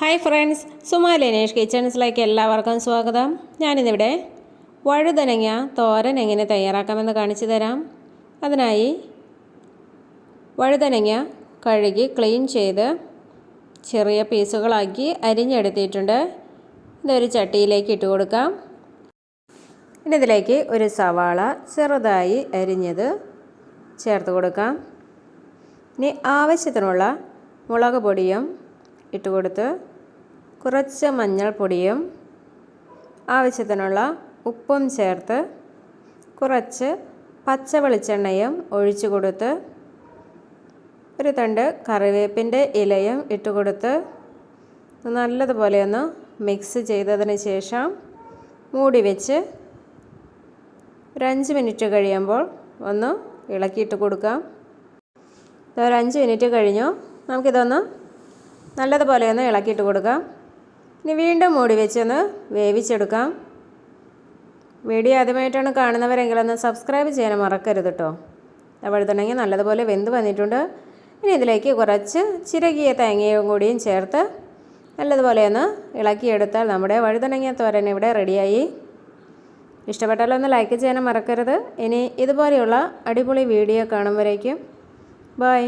Hi friends Suma Linesh കിച്ചൺസിലേക്ക് എല്ലാവർക്കും സ്വാഗതം. ഞാനിന്നിവിടെ വഴുതനങ്ങ തോരൻ എങ്ങനെ തയ്യാറാക്കാമെന്ന് കാണിച്ചു തരാം. അതിനായി വഴുതനങ്ങ കഴുകി ക്ലീൻ ചെയ്ത് ചെറിയ പീസുകളാക്കി അരിഞ്ഞെടുത്തിട്ടുണ്ട്. ഇതൊരു ചട്ടിയിലേക്ക് ഇട്ട് കൊടുക്കാം. ഇനി ഇതിലേക്ക് ഒരു സവാള ചെറുതായി അരിഞ്ഞത് ചേർത്ത് കൊടുക്കാം. ഇനി ആവശ്യത്തിനുള്ള മുളക് പൊടിയും ഇട്ട് കൊടുത്ത് കുറച്ച് മഞ്ഞൾപ്പൊടിയും ആവശ്യത്തിനുള്ള ഉപ്പും ചേർത്ത് കുറച്ച് പച്ച വെളിച്ചെണ്ണയും ഒഴിച്ചു കൊടുത്ത് ഒരു തണ്ട് കറിവേപ്പിന്റെ ഇലയും ഇട്ട് കൊടുത്ത് നല്ലതുപോലെ ഒന്ന് മിക്സ് ചെയ്തതിന് ശേഷം മൂടി വെച്ച് ഒരു അഞ്ച് മിനിറ്റ് കഴിയുമ്പോൾ ഒന്ന് ഇളക്കിയിട്ട് കൊടുക്കാം. ഒരു അഞ്ച് മിനിറ്റ് കഴിഞ്ഞു. നമുക്കിതൊന്ന് നല്ലതുപോലെ ഒന്ന് ഇളക്കിയിട്ട് കൊടുക്കാം. ഇനി വീണ്ടും മൂടി വെച്ചൊന്ന് വേവിച്ചെടുക്കാം. വീഡിയോ ആദ്യമായിട്ടാണ് കാണുന്നവരെങ്കിൽ ഒന്ന് സബ്സ്ക്രൈബ് ചെയ്യാൻ മറക്കരുത് കേട്ടോ അപ്പോഴത്തുണ്ടെങ്കിൽ നല്ലതുപോലെ വെന്ത് വന്നിട്ടുണ്ട്. ഇനി ഇതിലേക്ക് കുറച്ച് ചിരകിയ തേങ്ങയും കൂടിയും ചേർത്ത് നല്ലതുപോലെ ഒന്ന് ഇളക്കിയെടുത്താൽ നമ്മുടെ വഴുതനങ്ങ തോരൻ ഇവിടെ റെഡിയായി. ഇഷ്ടപ്പെട്ടാലൊന്ന് ഒന്ന് ലൈക്ക് ചെയ്യാൻ മറക്കരുത്. ഇനി ഇതുപോലെയുള്ള അടിപൊളി വീഡിയോ കാണുമ്പോഴേക്കും. ബൈ.